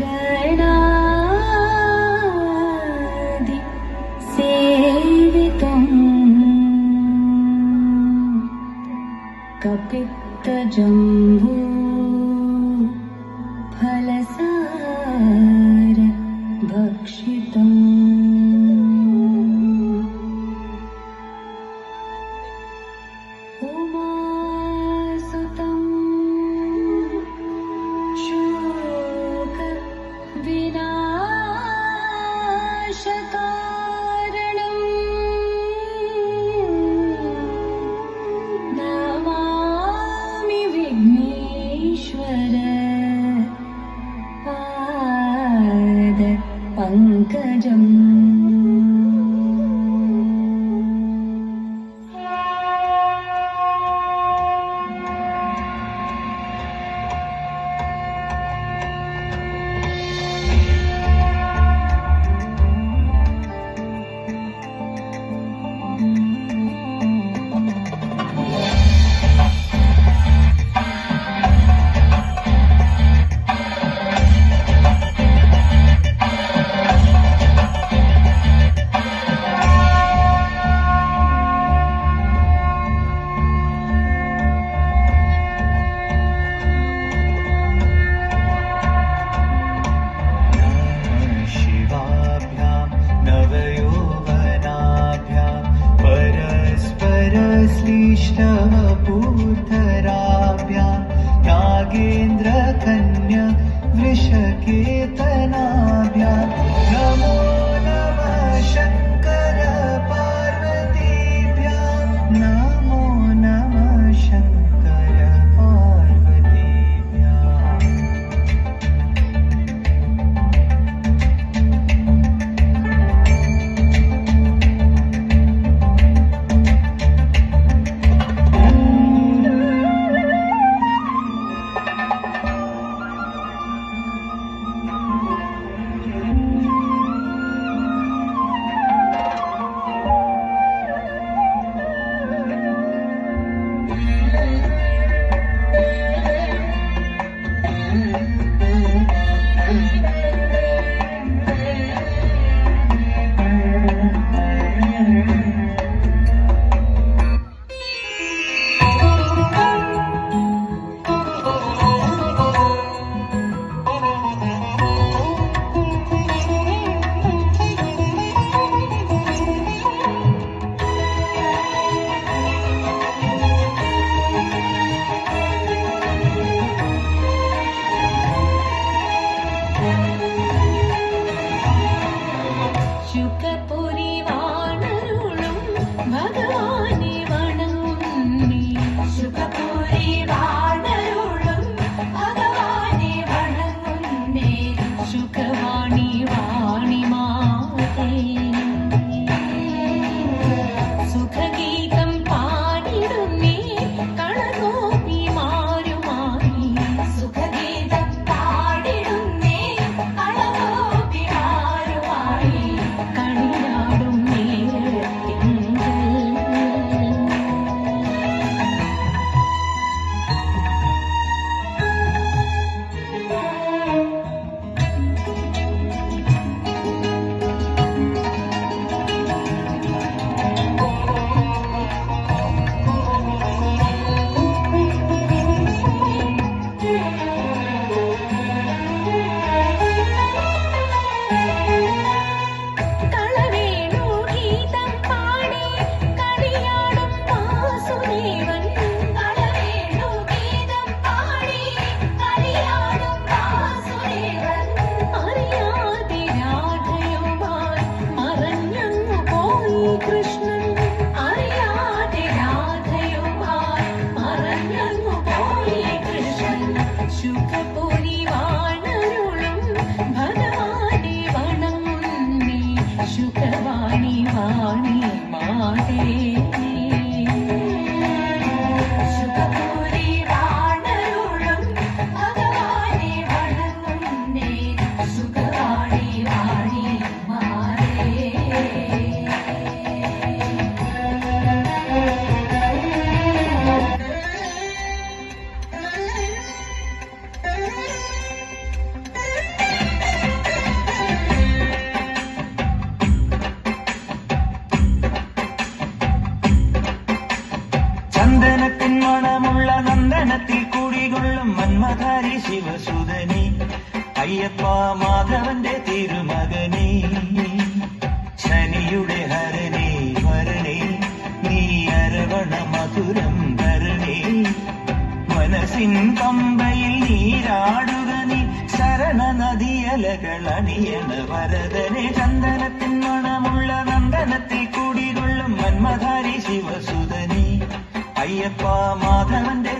गडादि सेवितु कपित्तजम्भु 各种 राजेन्द्रकन्या वृषकेतनाभ्या you go. see. ജന്മധാരി Ayyappa മാധവന്റെ തിരുമകനെ. ശനിയുടെ ഹരനെ വരണേ നീ അരവണ മധുരം തരണേ മനസ്സിൻ പമ്പയിൽ നീരാടുക നീ ശരണ നദിയലകൾ അണിയണ വരദനെ. ചന്ദനത്തിൻ മണമുള്ള നന്ദനത്തിൽ കൂടികൊള്ളും മന്മധാരി ശിവസുധനി. അയ്യപ്പ മാധവന്റെ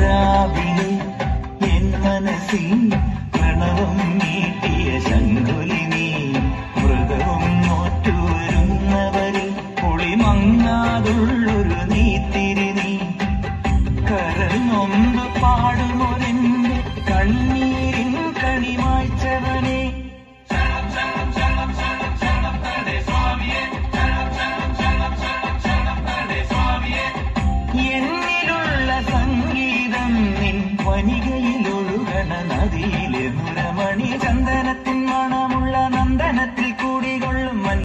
രാവിലെ എൻ മനസ്സിൽ പ്രണവം നീട്ടിയ